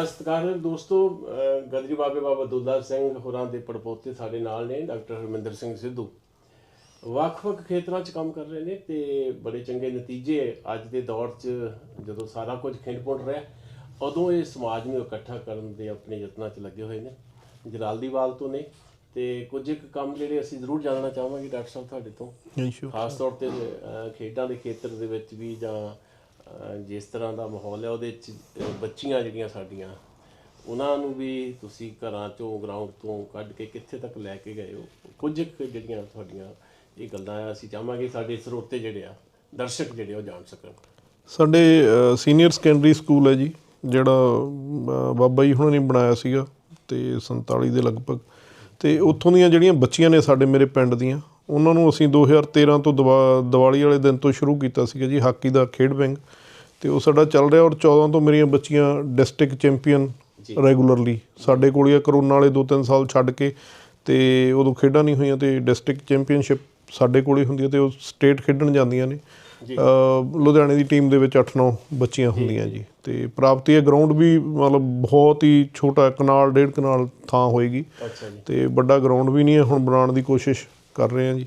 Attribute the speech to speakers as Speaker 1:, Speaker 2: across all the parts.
Speaker 1: ਆ ਸਤਿਕਾਰਯੋਗ ਦੋਸਤੋ ਗਦਰੀ ਬਾਬੇ ਬਾਬਾ ਦੁੱਲਾ ਸਿੰਘ ਹੋਰਾਂ ਦੇ ਪੜਪੋਤੇ ਸਾਡੇ ਨਾਲ ਨੇ ਡਾਕਟਰ ਹਰਮਿੰਦਰ ਸਿੰਘ ਸਿੱਧੂ। ਵੱਖ-ਵੱਖ ਖੇਤਰਾਂ 'ਚ ਕੰਮ ਕਰ ਰਹੇ ਨੇ ਤੇ ਬੜੇ ਚੰਗੇ ਨਤੀਜੇ ਅੱਜ ਦੇ ਦੌਰ 'ਚ ਜਦੋਂ ਸਾਰਾ ਕੁਝ ਖਿੰਡ-ਪੁੰਡ ਰਿਹਾ ਉਦੋਂ ਇਹ ਸਮਾਜ ਨੂੰ ਇਕੱਠਾ ਕਰਨ ਦੇ ਆਪਣੇ ਯਤਨਾਂ 'ਚ ਲੱਗੇ ਹੋਏ ਨੇ। ਜਲਾਲਦੀਵਾਲ ਤੋਂ ਨੇ ਤੇ ਕੁਝ ਇੱਕ ਕੰਮ ਜਿਹੜੇ ਅਸੀਂ ਜ਼ਰੂਰ ਜਾਣਨਾ ਚਾਹਾਂਗੇ ਡਾਕਟਰ ਸਾਹਿਬ ਤੁਹਾਡੇ ਤੋਂ। ਖਾਸ ਤੌਰ ਤੇ ਖੇਡਾਂ ਦੇ ਖੇਤਰ ਦੇ ਵਿੱਚ ਵੀ ਜਾਂ ਜਿਸ ਤਰ੍ਹਾਂ ਦਾ ਮਾਹੌਲ ਹੈ, ਉਹਦੇ 'ਚ ਬੱਚੀਆਂ ਜਿਹੜੀਆਂ ਸਾਡੀਆਂ, ਉਹਨਾਂ ਨੂੰ ਵੀ ਤੁਸੀਂ ਘਰਾਂ ਚੋਂ ਗਰਾਊਂਡ ਤੋਂ ਕੱਢ ਕੇ ਕਿੱਥੇ ਤੱਕ ਲੈ ਕੇ ਗਏ ਹੋ? ਕੁਝ ਕੁ ਜਿਹੜੀਆਂ ਤੁਹਾਡੀਆਂ ਇਹ ਗੱਲਾਂ ਆ, ਅਸੀਂ ਚਾਹਾਂਗੇ ਸਾਡੇ ਸਰੋਤੇ ਜਿਹੜੇ ਆ, ਦਰਸ਼ਕ ਜਿਹੜੇ ਉਹ ਜਾਣ ਸਕਣ।
Speaker 2: ਸਾਡੇ ਸੀਨੀਅਰ ਸੈਕੰਡਰੀ ਸਕੂਲ ਹੈ ਜੀ, ਜਿਹੜਾ ਬਾਬਾ ਜੀ ਹੁਣਾਂ ਨੇ ਬਣਾਇਆ ਸੀਗਾ, ਤੇ 47 ਦੇ ਲਗਭਗ। ਤੇ ਉੱਥੋਂ ਦੀਆਂ ਜਿਹੜੀਆਂ ਬੱਚੀਆਂ ਨੇ ਸਾਡੇ ਮੇਰੇ ਪਿੰਡ ਦੀਆਂ, ਉਹਨਾਂ ਨੂੰ ਅਸੀਂ 2013 ਤੋਂ ਦੀਵਾ- ਦੀਵਾਲੀ ਵਾਲੇ ਦਿਨ ਤੋਂ ਸ਼ੁਰੂ ਕੀਤਾ ਸੀਗਾ ਜੀ, ਹਾਕੀ ਦਾ ਖੇਡ ਵਿੰਗ। ਤੇ ਉਹ ਸਾਡਾ ਚੱਲ ਰਿਹਾ ਔਰ 14 ਤੋਂ ਮੇਰੀਆਂ ਬੱਚੀਆਂ ਡਿਸਟ੍ਰਿਕਟ ਚੈਂਪੀਅਨ ਰੈਗੂਲਰਲੀ। ਸਾਡੇ ਕੋਲ ਹੀ ਆ ਕਰੋਨਾ ਵਾਲੇ 2-3 ਸਾਲ ਛੱਡ ਕੇ ਤੇ ਉਦੋਂ ਖੇਡਾਂ ਨਹੀਂ ਹੋਈਆਂ ਤੇ ਡਿਸਟ੍ਰਿਕਟ ਚੈਂਪੀਅਨਸ਼ਿਪ ਸਾਡੇ ਕੋਲ ਹੀ ਹੁੰਦੀ ਹੈ ਤੇ ਉਹ ਸਟੇਟ ਖੇਡਣ ਜਾਂਦੀਆਂ ਨੇ। ਲੁਧਿਆਣੇ ਦੀ ਟੀਮ ਦੇ ਵਿੱਚ 8-9 ਬੱਚੀਆਂ ਹੁੰਦੀਆਂ ਜੀ। ਤੇ ਪ੍ਰਾਪਤੀ ਹੈ ਗਰਾਊਂਡ ਵੀ ਮਤਲਬ ਬਹੁਤ ਹੀ ਛੋਟਾ ਕਨਾਲ ਡੇਢ ਕਨਾਲ ਥਾਂ ਹੋਏਗੀ। ਤੇ ਵੱਡਾ ਗਰਾਊਂਡ ਵੀ ਨਹੀਂ ਹੈ ਹੁਣ ਬਣਾਉਣ ਦੀ ਕੋਸ਼ਿਸ਼ ਕਰ ਰਹੇ ਹਾਂ ਜੀ।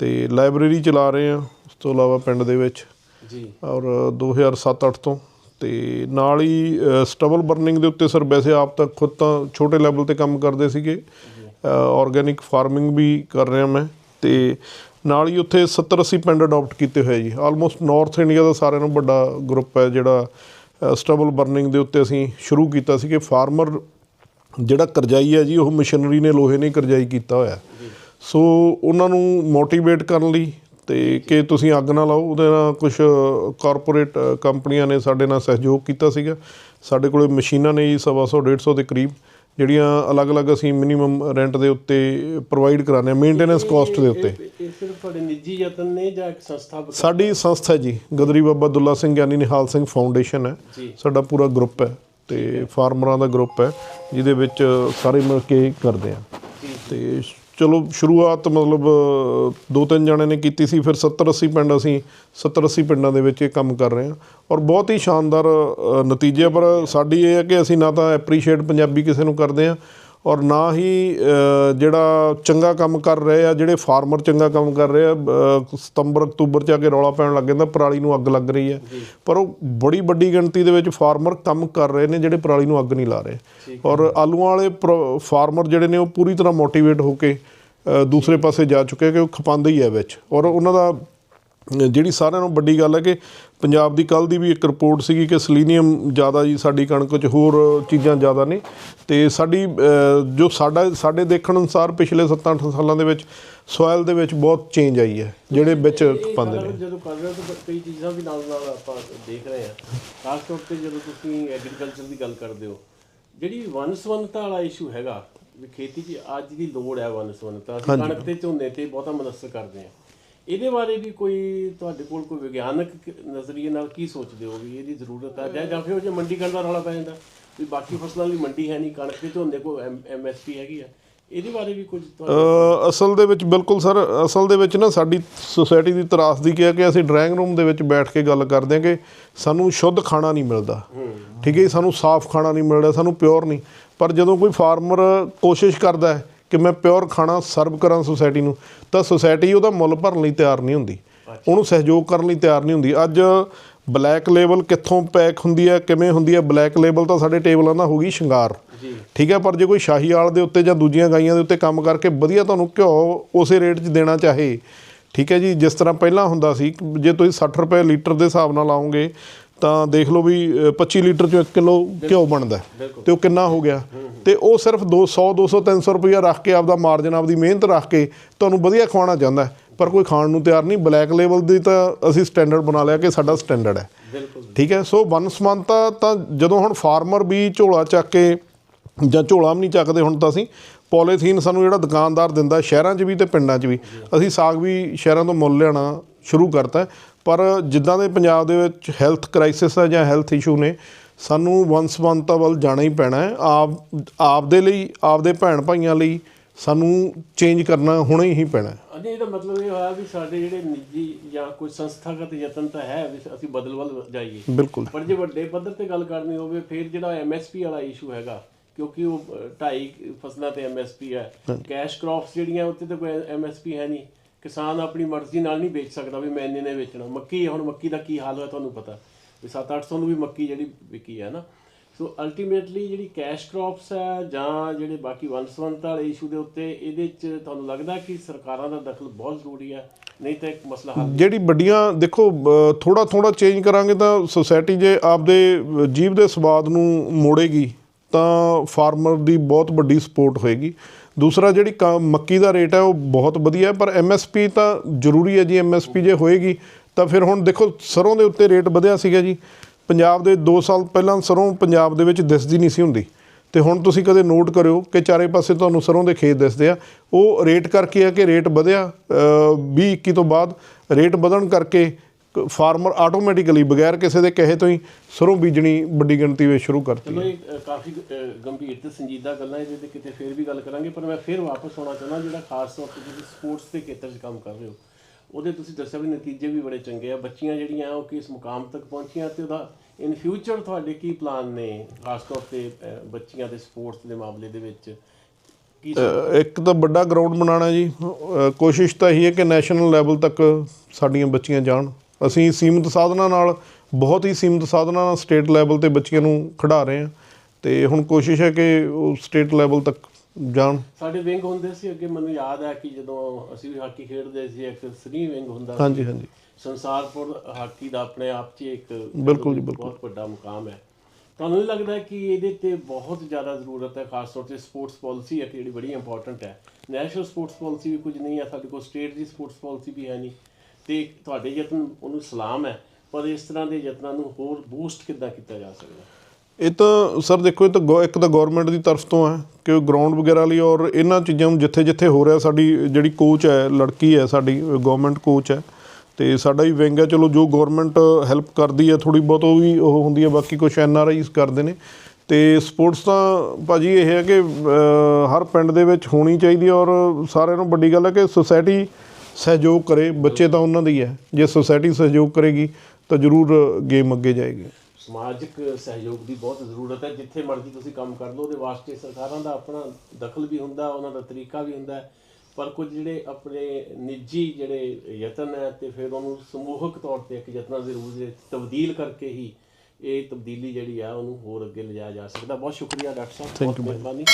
Speaker 2: ਤੇ ਲਾਇਬ੍ਰੇਰੀ ਚਲਾ ਰਹੇ ਹਾਂ ਉਸ ਤੋਂ ਇਲਾਵਾ ਪਿੰਡ ਦੇ ਵਿੱਚ।
Speaker 1: ਜੀ।
Speaker 2: ਔਰ 2007-8 ਤੋਂ। ਤੇ ਨਾਲ ਹੀ ਸਟਬਲ ਬਰਨਿੰਗ ਦੇ ਉੱਤੇ ਸਰ ਵੈਸੇ ਆਪ ਤਾਂ ਖੁਦ ਤਾਂ ਛੋਟੇ ਲੈਵਲ ਤੇ ਕੰਮ ਕਰਦੇ ਸੀਗੇ। ਆਰਗੇਨਿਕ ਫਾਰਮਿੰਗ ਵੀ ਕਰ ਰਿਹਾ ਮੈਂ। ਤੇ ਨਾਲ ਹੀ ਉੱਥੇ 70 80 ਪਿੰਡ ਅਡਾਪਟ ਕੀਤੇ ਹੋਏ ਜੀ। ਆਲਮੋਸਟ ਨਾਰਥ ਇੰਡੀਆ ਦਾ ਸਾਰਿਆਂ ਨਾਲੋਂ ਵੱਡਾ ਗਰੁੱਪ ਹੈ ਜਿਹੜਾ ਸਟਬਲ ਬਰਨਿੰਗ ਦੇ ਉੱਤੇ ਅਸੀਂ ਸ਼ੁਰੂ ਕੀਤਾ ਸੀ ਕਿ ਫਾਰਮਰ ਜਿਹੜਾ ਕਰਜ਼ਾਈ ਹੈ ਜੀ ਉਹ ਮਸ਼ੀਨਰੀ ਨੇ ਲੋਹੇ ਨੇ ਕਰਜ਼ਾਈ ਕੀਤਾ ਹੋਇਆ। ਸੋ ਉਹਨਾਂ ਨੂੰ ਮੋਟੀਵੇਟ ਕਰਨ ਲਈ ਤੇ ਕਿ ਤੁਸੀਂ ਅੱਗ ਨਾ ਲਾਓ ਉਹਦੇ ਨਾਲ ਕੁਝ ਕਾਰਪੋਰੇਟ ਕੰਪਨੀਆਂ ਨੇ ਸਾਡੇ ਨਾਲ ਸਹਿਯੋਗ ਕੀਤਾ ਸੀਗਾ। ਸਾਡੇ ਕੋਲੇ ਮਸ਼ੀਨਾਂ ਨੇ ਜੀ ਸਵਾ ਸੌ 150 ਦੇ ਕਰੀਬ ਜਿਹੜੀਆਂ ਅਲੱਗ-ਅਲੱਗ ਅਸੀਂ ਮਿਨੀਮਮ ਰੈਂਟ ਦੇ ਉੱਤੇ ਪ੍ਰੋਵਾਈਡ ਕਰਾਉਂਦੇ ਹਾਂ ਮੇਨਟੇਨੈਂਸ ਕਾਸਟ ਦੇ ਉੱਤੇ।
Speaker 1: ਇਹ ਸਿਰਫ ਤੁਹਾਡੇ ਨਿੱਜੀ ਯਤਨ ਨੇ ਜਾਂ ਇੱਕ ਸੰਸਥਾ
Speaker 2: ਸਾਡੀ ਸੰਸਥਾ ਜੀ ਗਦਰੀ ਬਾਬਾ ਦੁੱਲਾ ਸਿੰਘ ਗਿਆਨੀ ਨਿਹਾਲ ਸਿੰਘ ਫਾਊਂਡੇਸ਼ਨ ਹੈ। ਸਾਡਾ ਪੂਰਾ ਗਰੁੱਪ ਹੈ ਤੇ ਫਾਰਮਰਾਂ ਦਾ ਗਰੁੱਪ ਹੈ ਜਿਹਦੇ ਵਿੱਚ ਸਾਰੇ ਮਿਲ ਕੇ ਕਰਦੇ ਆ। ਤੇ ਚਲੋ ਸ਼ੁਰੂਆਤ ਮਤਲਬ ਦੋ ਤਿੰਨ ਜਣੇ ਨੇ ਕੀਤੀ ਸੀ, ਫਿਰ 70 80 ਪਿੰਡ ਅਸੀਂ 70 80 ਪਿੰਡਾਂ ਦੇ ਵਿੱਚ ਇਹ ਕੰਮ ਕਰ ਰਹੇ ਹਾਂ। ਔਰ ਬਹੁਤ ਹੀ ਸ਼ਾਨਦਾਰ ਨਤੀਜੇ ਪਰ ਸਾਡੀ ਇਹ ਹੈ ਕਿ ਅਸੀਂ ਨਾ ਤਾਂ ਐਪਰੀਸ਼ੀਏਟ ਪੰਜਾਬੀ ਕਿਸੇ ਨੂੰ ਕਰਦੇ ਹਾਂ ਔਰ ਨਾ ਹੀ ਜਿਹੜਾ ਚੰਗਾ ਕੰਮ ਕਰ ਰਹੇ ਆ ਜਿਹੜੇ ਫਾਰਮਰ ਚੰਗਾ ਕੰਮ ਕਰ ਰਹੇ ਆ ਸਤੰਬਰ ਅਕਤੂਬਰ ਚ ਆ ਕੇ ਰੌਲਾ ਪੈਣ ਲੱਗ ਜਾਂਦਾ ਪਰਾਲੀ ਨੂੰ ਅੱਗ ਲੱਗ ਰਹੀ ਹੈ। ਪਰ ਉਹ ਬੜੀ ਵੱਡੀ ਗਿਣਤੀ ਦੇ ਵਿੱਚ ਫਾਰਮਰ ਕੰਮ ਕਰ ਰਹੇ ਨੇ ਜਿਹੜੇ ਪਰਾਲੀ ਨੂੰ ਅੱਗ ਨਹੀਂ ਲਾ ਰਹੇ। ਔਰ ਆਲੂਆਂ ਵਾਲੇ ਫਾਰਮਰ ਜਿਹੜੇ ਨੇ ਉਹ ਪੂਰੀ ਤਰ੍ਹਾਂ ਮੋਟੀਵੇਟ ਹੋ ਕੇ ਦੂਸਰੇ ਪਾਸੇ ਜਾ ਚੁੱਕੇ ਕਿ ਉਹ ਖਪਾਉਂਦੇ ਹੀ ਹੈ ਵਿੱਚ। ਔਰ ਉਹਨਾਂ ਦਾ ਜਿਹੜੀ ਸਾਰਿਆਂ ਨਾਲੋਂ ਵੱਡੀ ਗੱਲ ਹੈ ਕਿ ਪੰਜਾਬ ਦੀ ਕੱਲ ਦੀ ਵੀ ਇੱਕ ਰਿਪੋਰਟ ਸੀਗੀ ਕਿ ਸਲੀਨੀਅਮ ਜ਼ਿਆਦਾ ਜੀ ਸਾਡੀ ਕਣਕ 'ਚ ਹੋਰ ਚੀਜ਼ਾਂ ਜ਼ਿਆਦਾ ਨੇ। ਤੇ ਸਾਡੀ ਜੋ ਸਾਡਾ ਸਾਡੇ ਦੇਖਣ ਅਨੁਸਾਰ ਪਿਛਲੇ 7-8 ਸਾਲਾਂ ਦੇ ਵਿੱਚ ਸੋਇਲ ਦੇ ਵਿੱਚ ਬਹੁਤ ਚੇਂਜ ਆਈ ਹੈ ਜਿਹੜੇ ਵਿੱਚ
Speaker 1: ਸਾਰਾ
Speaker 2: ਨੇ।
Speaker 1: ਜਦੋਂ ਕਰ ਰਹੇ ਤਾਂ ਕਈ ਚੀਜ਼ਾਂ ਵੀ ਨਾਲ ਨਾਲ ਆਪਾਂ ਦੇਖ ਰਹੇ ਹਾਂ। ਖਾਸ ਤੌਰ ਤੇ ਜਦੋਂ ਤੁਸੀਂ ਐਗਰੀਕਲਚਰ ਦੀ ਗੱਲ ਕਰਦੇ ਹੋ ਜਿਹੜੀ ਵਨਸਵਨਤਾ ਵਾਲਾ ਇਸ਼ੂ ਹੈਗਾ ਵੀ ਖੇਤੀ 'ਚ ਅੱਜ ਦੀ ਲੋੜ ਹੈ ਵਨਸਵਨਤਾ। ਅਸੀਂ ਕਣਕ ਤੇ ਝੋਨੇ ਤੇ ਬਹੁਤਾ ਮਨਸਰ ਕਰਦੇ ਹਾਂ। ਇਹਦੇ ਬਾਰੇ ਵੀ ਕੋਈ ਤੁਹਾਡੇ ਕੋਲ ਕੋਈ ਵਿਗਿਆਨਕ ਨਜ਼ਰੀਏ ਨਾਲ ਕੀ ਸੋਚਦੇ ਹੋ ਵੀ ਇਹਦੀ ਜ਼ਰੂਰਤ ਹੈ ਜਾਂ ਜਾਂ ਫਿਰ ਉਹ ਜੇ ਮੰਡੀਕਰਨ ਦਾ ਰੌਲਾ ਪੈ ਜਾਂਦਾ ਵੀ ਬਾਕੀ ਫਸਲਾਂ ਲਈ ਮੰਡੀ ਹੈ ਨਹੀਂ ਕਣਕ ਤੇ ਝੋਨੇ ਕੋਲ ਐਮਐਸਪੀ ਹੈਗੀ ਆ। ਇਹਦੇ ਬਾਰੇ ਵੀ ਕੁਝ
Speaker 2: ਅਸਲ ਦੇ ਵਿੱਚ ਬਿਲਕੁਲ ਸਰ ਅਸਲ ਦੇ ਵਿੱਚ ਨਾ ਸਾਡੀ ਸੁਸਾਇਟੀ ਦੀ ਤਰਾਸਦੀ ਕੀ ਹੈ ਕਿ ਅਸੀਂ ਡਰਾਇੰਗ ਰੂਮ ਦੇ ਵਿੱਚ ਬੈਠ ਕੇ ਗੱਲ ਕਰਦੇ ਹਾਂ ਕਿ ਸਾਨੂੰ ਸ਼ੁੱਧ ਖਾਣਾ ਨਹੀਂ ਮਿਲਦਾ। ਠੀਕ ਹੈ ਸਾਨੂੰ ਸਾਫ਼ ਖਾਣਾ ਨਹੀਂ ਮਿਲਦਾ ਸਾਨੂੰ ਪਿਓਰ ਨਹੀਂ। ਪਰ ਜਦੋਂ ਕੋਈ ਫਾਰਮਰ ਕੋਸ਼ਿਸ਼ ਕਰਦਾ ਹੈ ਕਿ ਮੈਂ ਪਿਓਰ ਖਾਣਾ ਸਰਵ ਕਰਾਂ ਸੁਸਾਇਟੀ ਨੂੰ ਤਾਂ ਸੁਸਾਇਟੀ ਉਹਦਾ ਮੁੱਲ ਭਰਨ ਲਈ ਤਿਆਰ ਨਹੀਂ ਹੁੰਦੀ। ਉਹਨੂੰ ਸਹਿਯੋਗ ਕਰਨ ਲਈ ਤਿਆਰ ਨਹੀਂ ਹੁੰਦੀ। ਅੱਜ ਬਲੈਕ ਲੇਬਲ ਕਿੱਥੋਂ ਪੈਕ ਹੁੰਦੀ ਹੈ ਕਿਵੇਂ ਹੁੰਦੀ ਹੈ ਬਲੈਕ ਲੇਬਲ ਤਾਂ ਸਾਡੇ ਟੇਬਲਾਂ ਦਾ ਹੋ ਗਈ ਸ਼ਿੰਗਾਰ ਠੀਕ ਹੈ ਪਰ ਜੇ ਕੋਈ ਸ਼ਾਹੀਵਾਲ ਦੇ ਉੱਤੇ ਜਾਂ ਦੂਜੀਆਂ ਗਾਈਆਂ ਦੇ ਉੱਤੇ ਕੰਮ ਕਰਕੇ ਵਧੀਆ ਤੁਹਾਨੂੰ ਘਿਓ ਉਸੇ ਰੇਟ 'ਚ ਦੇਣਾ ਚਾਹੇ ਠੀਕ ਹੈ ਜੀ ਜਿਸ ਤਰ੍ਹਾਂ ਪਹਿਲਾਂ ਹੁੰਦਾ ਸੀ ਜੇ ਤੁਸੀਂ 60 ਰੁਪਏ ਲੀਟਰ ਦੇ ਹਿਸਾਬ ਨਾਲ ਲਾਓਗੇ ਤਾਂ ਦੇਖ ਲਓ ਵੀ ਅ, 25 ਲੀਟਰ 'ਚੋਂ 1 ਕਿਲੋ ਘਿਓ ਬਣਦਾ। ਤੇ ਉਹ ਕਿੰਨਾ ਹੋ ਗਿਆ? ਤੇ ਉਹ ਸਿਰਫ 200 200 300 ਰੁਪਇਆ ਰੱਖ ਕੇ ਆਪਦਾ ਮਾਰਜਨ ਆਪਦੀ ਮਿਹਨਤ ਰੱਖ ਕੇ ਤੁਹਾਨੂੰ ਵਧੀਆ ਖਵਾਉਣਾ ਚਾਹੁੰਦਾ। ਪਰ ਕੋਈ ਖਾਣ ਨੂੰ ਤਿਆਰ ਨਹੀਂ। ਬਲੈਕ ਲੇਬਲ ਦੀ ਤਾਂ ਅਸੀਂ ਸਟੈਂਡਰਡ ਬਣਾ ਲਿਆ ਕਿ ਸਾਡਾ ਸਟੈਂਡਰਡ ਹੈ। ਠੀਕ ਹੈ? ਸੋ ਵਨ ਸਮਾਨਤਾ ਤਾਂ ਜਦੋਂ ਹੁਣ ਫਾਰਮਰ ਵੀ ਝੋਲਾ ਚੱਕ ਕੇ ਜਾਂ ਝੋਲਾ ਵੀ ਨਹੀਂ ਚੱਕਦੇ ਹੁਣ ਤਾਂ ਅਸੀਂ ਪੋਲੀਥੀਨ ਸਾਨੂੰ ਜਿਹੜਾ ਦੁਕਾਨਦਾਰ ਦਿੰਦਾ ਸ਼ਹਿਰਾਂ 'ਚ ਵੀ ਤੇ ਪਿੰਡਾਂ 'ਚ ਵੀ ਅਸੀਂ ਸਾਗ ਵੀ ਸ਼ਹਿਰਾਂ ਤੋਂ ਮੁੱਲ ਲਿਆਉਣਾ ਸ਼ੁਰੂ ਕਰਤਾ। ਪਰ ਜਿੱਦਾਂ ਦੇ ਪੰਜਾਬ ਦੇ ਵਿੱਚ ਹੈਲਥ ਕ੍ਰਾਈਸਿਸ ਹੈ ਜਾਂ ਹੈਲਥ ਇਸ਼ੂ ਨੇ ਸਾਨੂੰ ਵਨ ਸਮਾਨਤਾ ਵੱਲ ਜਾਣਾ ਹੀ ਪੈਣਾ ਹੈ। ਆਪ ਆਪਦੇ ਲਈ ਆਪਦੇ ਭੈਣ ਭਾਈਆਂ ਲਈ ਸਾਨੂੰ ਚੇਂਜ ਕਰਨਾ ਹੁਣੇ ਹੀ ਪੈਣਾ ਹੈ।
Speaker 1: ਅਜੇ ਇਹਦਾ ਮਤਲਬ ਇਹ ਹੋਇਆ ਵੀ ਸਾਡੇ ਜਿਹੜੇ ਨਿੱਜੀ ਜਾਂ ਕੋਈ ਸੰਸਥਾਗਤ ਯਤਨ ਤਾਂ ਹੈ ਵੀ ਅਸੀਂ ਬਦਲ ਵੱਲ ਜਾਈਏ।
Speaker 2: ਬਿਲਕੁਲ।
Speaker 1: ਪਰ ਜੇ ਵੱਡੇ ਪੱਧਰ ਤੇ ਗੱਲ ਕਰਨੀ ਹੋਵੇ ਫਿਰ ਜਿਹੜਾ ਐਮਐਸਪੀ ਵਾਲਾ ਇਸ਼ੂ ਹੈਗਾ ਕਿਉਂਕਿ ਉਹ ਢਾਈ ਫਸਲਾਂ ਤੇ ਐਮਐਸਪੀ ਹੈ। ਕੈਸ਼ ਕ੍ਰੌਪਸ ਜਿਹੜੀਆਂ ਉੱਤੇ ਤਾਂ ਕੋਈ ਐਮਐਸਪੀ ਹੈ ਨਹੀਂ। ਕਿਸਾਨ ਆਪਣੀ ਮਰਜ਼ੀ ਨਾਲ ਨਹੀਂ ਵੇਚ ਸਕਦਾ ਵੀ ਮੈਂ ਇੰਨੇ ਨੇ ਵੇਚਣਾ। ਮੱਕੀ ਹੁਣ ਮੱਕੀ ਦਾ ਕੀ ਹਾਲ ਹੋਇਆ ਤੁਹਾਨੂੰ ਪਤਾ। ਵੀ 7-800 ਨੂੰ ਵੀ ਮੱਕੀ ਜਿਹੜੀ ਵਿਕੀ ਹੈ ਨਾ। ਸੋ ਅਲਟੀਮੇਟਲੀ ਜਿਹੜੀ ਕੈਸ਼ ਕ੍ਰੌਪਸ ਹੈ ਜਾਂ ਜਿਹੜੇ ਬਾਕੀ ਵੰਸਵੰਤ ਵਾਲੇ ਇਸ਼ੂ ਦੇ ਉੱਤੇ ਇਹਦੇ ਚ ਤੁਹਾਨੂੰ ਲੱਗਦਾ ਕਿ ਸਰਕਾਰਾਂ ਦਾ ਦਖਲ ਬਹੁਤ ਜ਼ਰੂਰੀ ਹੈ? ਨਹੀਂ ਤਾਂ ਇੱਕ ਮਸਲਾ ਹੱਲ
Speaker 2: ਜਿਹੜੀ ਵੱਡੀਆਂ ਦੇਖੋ ਥੋੜਾ ਥੋੜਾ ਚੇਂਜ ਕਰਾਂਗੇ ਤਾਂ ਸੁਸਾਇਟੀ ਜੇ ਆਪਦੇ ਅ, ਜੀਵ ਦੇ ਸਵਾਦ ਨੂੰ ਮੋੜੇਗੀ ਤਾਂ ਫਾਰਮਰ ਦੀ ਬਹੁਤ ਵੱਡੀ ਸਪੋਰਟ ਹੋਏਗੀ। ਦੂਸਰਾ ਜਿਹੜੀ ਕ- ਮੱਕੀ ਦਾ ਰੇਟ ਹੈ ਉਹ ਬਹੁਤ ਵਧੀਆ ਹੈ, ਪਰ ਐਮਐਸਪੀ ਤਾਂ ਜ਼ਰੂਰੀ ਹੈ ਜੀ ਐਮਐਸਪੀ ਜੇ ਹੋਏਗੀ ਤਾਂ ਫਿਰ ਹੁਣ ਦੇਖੋ ਸਰੋਂ ਦੇ ਉੱਤੇ ਰੇਟ ਵਧਿਆ ਸੀਗਾ ਜੀ। ਪੰਜਾਬ ਦੇ 2 ਸਾਲ ਪਹਿਲਾਂ ਸਰੋਂ ਪੰਜਾਬ ਦੇ ਵਿੱਚ ਦਿਸਦੀ ਨਹੀਂ ਸੀ ਹੁੰਦੀ। ਤੇ ਹੁਣ ਤੁਸੀਂ ਕਦੇ ਨੋਟ ਕਰਿਓ ਕਿ ਚਾਰੇ ਪਾਸੇ ਤੁਹਾਨੂੰ ਸਰੋਂ ਦੇ ਖੇਤ ਦਿਸਦੇ ਆ। ਉਹ ਰੇਟ ਕਰਕੇ ਆ ਕਿ ਰੇਟ ਵਧਿਆ 20 21 ਤੋਂ ਬਾਅਦ ਰੇਟ ਵਧਣ ਕਰਕੇ ਫਾਰਮਰ ਆਟੋਮੈਟਿਕਲੀ ਬਗੈਰ ਕਿਸੇ ਦੇ ਕਹੇ ਤੋਂ ਹੀ ਸਰੋਂ ਬੀਜਣੀ ਵੱਡੀ ਗਿਣਤੀ ਵਿੱਚ ਸ਼ੁਰੂ ਕਰਤੀ
Speaker 1: ਚਲੋ ਇਹ ਕਾਫੀ ਗੰਭੀਰ ਤੇ ਸੰਜੀਦਾ ਗੱਲਾਂ ਇਹਦੇ ਤੇ ਕਿਤੇ ਫੇਰ ਵੀ ਗੱਲ ਕਰਾਂਗੇ ਪਰ ਮੈਂ ਫੇਰ ਵਾਪਸ ਆਉਣਾ ਚਾਹੁੰਦਾ ਜਿਹੜਾ ਖਾਸ ਤੌਰ ਤੇ ਤੁਸੀਂ ਸਪੋਰਟਸ ਦੇ ਖੇਤਰ 'ਚ ਕੰਮ ਕਰ ਰਹੇ ਹੋ ਉਹਦੇ ਤੁਸੀਂ ਦੱਸਿਆ ਵੀ ਨਤੀਜੇ ਵੀ ਬੜੇ ਚੰਗੇ ਆ ਬੱਚੀਆਂ ਜਿਹੜੀਆਂ ਉਹ ਕਿਸ ਮੁਕਾਮ ਤੱਕ ਪਹੁੰਚੀਆਂ ਤੇ ਉਹਦਾ ਇਨ ਫਿਊਚਰ ਤੁਹਾਡੇ ਕੀ ਪਲਾਨ ਨੇ ਖਾਸ ਤੌਰ ਤੇ ਬੱਚੀਆਂ ਦੇ ਸਪੋਰਟਸ ਦੇ ਮਾਮਲੇ ਦੇ ਵਿੱਚ?
Speaker 2: ਇੱਕ ਤਾਂ ਵੱਡਾ ਗਰਾਊਂਡ ਬਣਾਉਣਾ ਜੀ ਕੋਸ਼ਿਸ਼ ਤਾਂ ਇਹੀ ਹੈ ਕਿ ਨੈਸ਼ਨਲ ਲੈਵਲ ਤੱਕ ਸਾਡੀਆਂ ਬੱਚੀਆਂ ਜਾਣ। ਅਸੀਂ ਸੀਮਿਤ ਸਾਧਨਾਂ ਨਾਲ ਬਹੁਤ ਹੀ ਸੀਮਿਤ ਸਾਧਨਾਂ ਨਾਲ ਸਟੇਟ ਲੈਵਲ ਤੇ ਬੱਚੀਆਂ ਨੂੰ ਖਿਡਾ ਰਹੇ ਹਾਂ। ਤੇ ਹੁਣ ਕੋਸ਼ਿਸ਼ ਹੈ ਕਿ ਉਹ ਸਟੇਟ ਲੈਵਲ ਤੱਕ ਜਾਣ।
Speaker 1: ਸਾਡੇ ਵਿੰਗ ਹੁੰਦੇ ਸੀ ਅੱਗੇ ਮੈਨੂੰ ਯਾਦ ਹੈ ਕਿ ਜਦੋਂ ਅਸੀਂ ਵੀ ਹਾਕੀ ਖੇਡਦੇ ਸੀ ਇੱਕ ਸਰੀ ਵਿੰਗ ਹੁੰਦਾ ਸੀ।
Speaker 2: ਹਾਂਜੀ ਹਾਂਜੀ।
Speaker 1: ਸੰਸਾਰਪੁਰ ਹਾਕੀ ਦਾ ਆਪਣੇ ਆਪ 'ਚ ਇੱਕ
Speaker 2: ਬਿਲਕੁਲ ਜੀ, ਬਿਲਕੁਲ।
Speaker 1: ਬਹੁਤ ਵੱਡਾ ਮੁਕਾਮ ਹੈ। ਤੁਹਾਨੂੰ ਨਹੀਂ ਲੱਗਦਾ ਕਿ ਇਹਦੇ ਤੇ ਬਹੁਤ ਜ਼ਿਆਦਾ ਜ਼ਰੂਰਤ ਹੈ ਖਾਸ ਤੌਰ ਤੇ ਸਪੋਰਟਸ ਪਾਲਿਸੀ ਹੈ ਕਿ ਜਿਹੜੀ ਬੜੀ ਇੰਪੋਰਟੈਂਟ ਹੈ। ਨੈਸ਼ਨਲ ਸਪੋਰਟਸ ਪਾਲਿਸੀ ਵੀ ਕੁਝ ਨਹੀਂ ਹੈ ਸਾਡੇ ਕੋਲ ਸਟੇਟ ਦੀ ਸਪੋਰਟਸ ਪਾਲਿਸੀ ਵੀ ਹੈ ਨਹੀਂ। ਤੇ ਤੁਹਾਡੇ ਯਤਨ, ਉਹਨੂੰ ਸਲਾਮ ਹੈ, ਪਰ ਇਸ ਤਰ੍ਹਾਂ ਦੇ ਯਤਨਾਂ ਨੂੰ ਹੋਰ ਬੂਸਟ ਕਿੱਦਾਂ ਕੀਤਾ ਜਾ ਸਕਦਾ?
Speaker 2: ਇਹ ਤਾਂ ਸਰ ਦੇਖੋ, ਇਹ ਤਾਂ ਗੌ- ਇੱਕ ਤਾਂ ਗਵਰਨਮੈਂਟ ਦੀ ਤਰਫ ਤੋਂ ਹੈ ਕਿ ਗਰਾਊਂਡ ਵਗੈਰਾ ਲਈ ਔਰ ਇਹਨਾਂ ਚੀਜ਼ਾਂ ਨੂੰ ਜਿੱਥੇ ਜਿੱਥੇ ਹੋ ਰਿਹਾ, ਸਾਡੀ ਜਿਹੜੀ ਕੋਚ ਹੈ, ਲੜਕੀ ਹੈ, ਸਾਡੀ ਗਵਰਨਮੈਂਟ ਕੋਚ ਹੈ, ਤੇ ਸਾਡਾ ਹੀ ਵਿੰਗ ਹੈ। ਚਲੋ, ਜੋ ਗਵਰਨਮੈਂਟ ਹੈਲਪ ਕਰਦੀ ਹੈ ਥੋੜੀ ਬਹੁਤ ਉਹ ਵੀ ਉਹ ਹੁੰਦੀ ਹੈ, ਬਾਕੀ ਕੁਝ ਐਨ ਆਰ ਆਈਜ਼ ਕਰਦੇ ਨੇ। ਤੇ ਸਪੋਰਟਸ ਤਾਂ ਭਾਜੀ ਇਹ ਹੈ ਕਿ ਹਰ ਪਿੰਡ ਦੇ ਵਿੱਚ ਹੋਣੀ ਚਾਹੀਦੀ ਔਰ ਸਾਰਿਆਂ ਨੂੰ ਵੱਡੀ ਗੱਲ ਹੈ ਕਿ ਸੁਸਾਇਟੀ ਸਹਿਯੋਗ ਕਰੇ ਬੱਚੇ ਤਾਂ ਉਹਨਾਂ ਦੇ ਹੀ ਹੈ। ਜੇ ਸੁਸਾਇਟੀ ਸਹਿਯੋਗ ਕਰੇਗੀ ਤਾਂ ਜ਼ਰੂਰ ਗੇਮ ਅੱਗੇ ਜਾਏਗੀ।
Speaker 1: ਸਮਾਜਿਕ ਸਹਿਯੋਗ ਦੀ ਬਹੁਤ ਜ਼ਰੂਰਤ ਹੈ। ਜਿੱਥੇ ਮਰਜ਼ੀ ਤੁਸੀਂ ਕੰਮ ਕਰ ਲਓ ਉਹਦੇ ਵਾਸਤੇ ਸਰਕਾਰਾਂ ਦਾ ਆਪਣਾ ਦਖਲ ਵੀ ਹੁੰਦਾ ਉਹਨਾਂ ਦਾ ਤਰੀਕਾ ਵੀ ਹੁੰਦਾ। ਪਰ ਕੁਝ ਜਿਹੜੇ ਆਪਣੇ ਨਿੱਜੀ ਜਿਹੜੇ ਯਤਨ ਹੈ ਤੇ ਫਿਰ ਉਹਨੂੰ ਸਮੂਹਕ ਤੌਰ ਤੇ ਇੱਕ ਯਤਨਾਂ ਦੇ ਰੂਪ ਵਿੱਚ ਤਬਦੀਲ ਕਰਕੇ ਹੀ ਇਹ ਤਬਦੀਲੀ ਜਿਹੜੀ ਆ ਉਹਨੂੰ ਹੋਰ ਅੱਗੇ ਲਿਜਾਇਆ ਜਾ ਸਕਦਾ। ਬਹੁਤ ਸ਼ੁਕਰੀਆ ਡਾਕਟਰ ਸਾਹਿਬ ਬਹੁਤ ਮਿਹਰਬਾਨੀ।